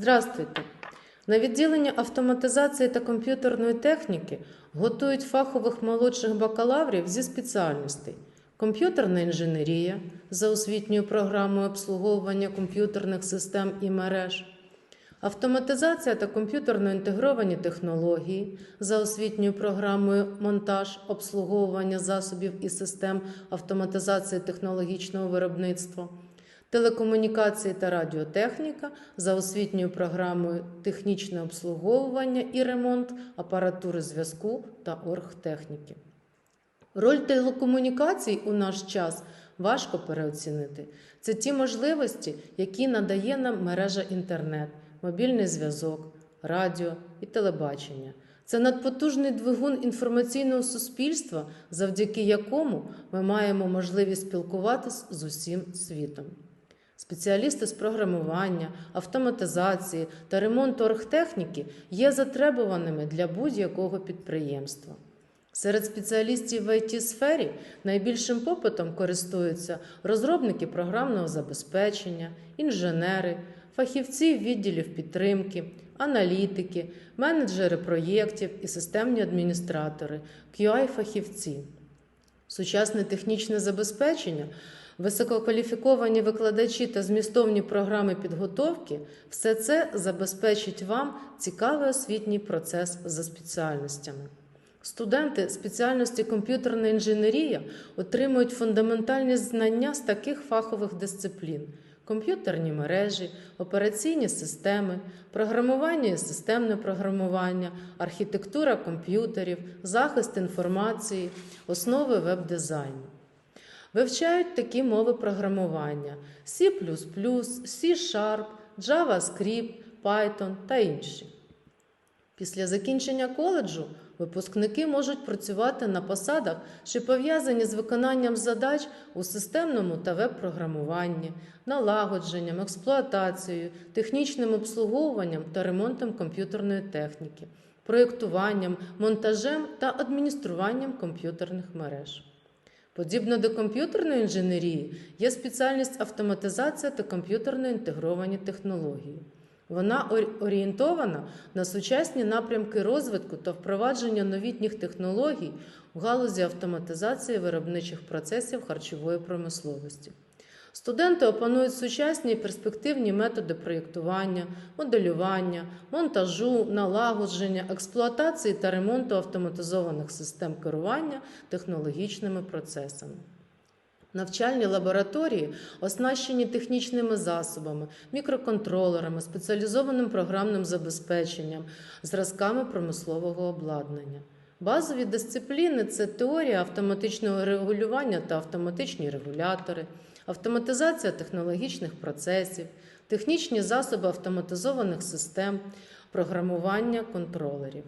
Здравствуйте! На відділенні автоматизації та комп'ютерної техніки готують фахових молодших бакалаврів зі спеціальностей: комп'ютерна інженерія за освітньою програмою обслуговування комп'ютерних систем і мереж, автоматизація та комп'ютерно інтегровані технології за освітньою програмою монтаж обслуговування засобів і систем автоматизації технологічного виробництва. Телекомунікації та радіотехніка за освітньою програмою технічне обслуговування і ремонт апаратури зв'язку та оргтехніки. Роль телекомунікацій у наш час важко переоцінити. Це ті можливості, які надає нам мережа інтернет, мобільний зв'язок, радіо і телебачення. Це надпотужний двигун інформаційного суспільства, завдяки якому ми маємо можливість спілкуватися з усім світом. Спеціалісти з програмування, автоматизації та ремонту оргтехніки є затребуваними для будь-якого підприємства. Серед спеціалістів в it сфері найбільшим попитом користуються розробники програмного забезпечення, інженери, фахівці відділів підтримки, аналітики, менеджери проєктів і системні адміністратори, QI-фахівці. Сучасне технічне забезпечення, висококваліфіковані викладачі та змістовні програми підготовки все це забезпечить вам цікавий освітній процес за спеціальностями. Студенти спеціальності комп'ютерна інженерія отримують фундаментальні знання з таких фахових дисциплін: комп'ютерні мережі, операційні системи, програмування і системне програмування, архітектура комп'ютерів, захист інформації, основи веб-дизайну. Вивчають такі мови програмування: C, C-Sharp, JavaScript, Python та інші. Після закінчення коледжу випускники можуть працювати на посадах, що пов'язані з виконанням задач у системному та веб-програмуванні, налагодженням, експлуатацією, технічним обслуговуванням та ремонтом комп'ютерної техніки, проєктуванням, монтажем та адмініструванням комп'ютерних мереж. Подібно до комп'ютерної інженерії є спеціальність автоматизація та комп'ютерно інтегровані технології. Вона орієнтована на сучасні напрямки розвитку та впровадження новітніх технологій в галузі автоматизації виробничих процесів харчової промисловості. Студенти опанують сучасні і перспективні методи проєктування, моделювання, монтажу, налагодження, експлуатації та ремонту автоматизованих систем керування технологічними процесами. Навчальні лабораторії оснащені технічними засобами, мікроконтролерами, спеціалізованим програмним забезпеченням, зразками промислового обладнання. Базові дисципліни це теорія автоматичного регулювання та автоматичні регулятори, автоматизація технологічних процесів, технічні засоби автоматизованих систем, програмування контролерів.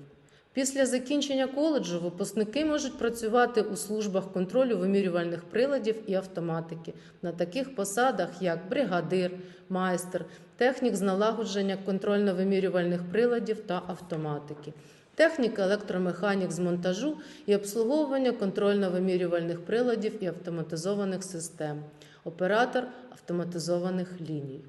Після закінчення коледжу випускники можуть працювати у службах контролю вимірювальних приладів і автоматики на таких посадах, як бригадир, майстер, технік з налагодження контрольно-вимірювальних приладів та автоматики, техніка електромеханік з монтажу і обслуговування контрольно-вимірювальних приладів і автоматизованих систем, оператор автоматизованих ліній.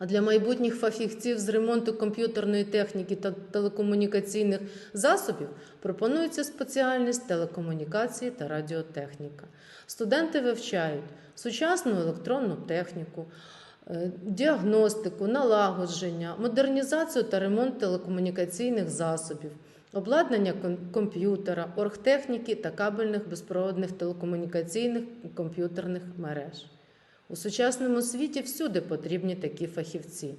А для майбутніх фахівців з ремонту комп'ютерної техніки та телекомунікаційних засобів пропонується спеціальність телекомунікації та радіотехніка. Студенти вивчають сучасну електронну техніку, е, діагностику, налагодження, модернізацію та ремонт телекомунікаційних засобів, обладнання комп'ютера, оргтехніки та кабельних безпроводних телекомунікаційних комп'ютерних мереж. У сучасному світі всюди потрібні такі фахівці.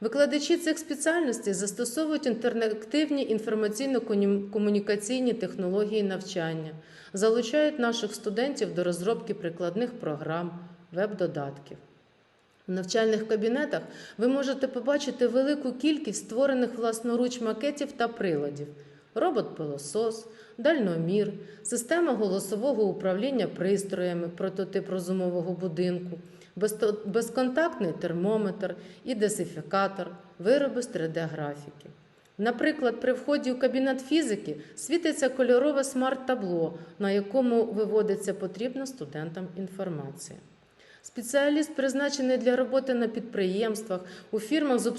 Викладачі цих спеціальностей застосовують інтерактивні інформаційно-комунікаційні технології навчання, залучають наших студентів до розробки прикладних програм, веб-додатків. У навчальних кабінетах ви можете побачити велику кількість створених власноруч макетів та приладів робот-пилосос, дальномір, система голосового управління пристроями, прототип розумового будинку, безконтактний термометр і десифікатор, вироби з 3D-графіки. Наприклад, при вході у кабінет фізики світиться кольорове смарт-табло, на якому виводиться потрібна студентам інформація. Спеціаліст призначений для роботи на підприємствах, у фірмах з обслуговування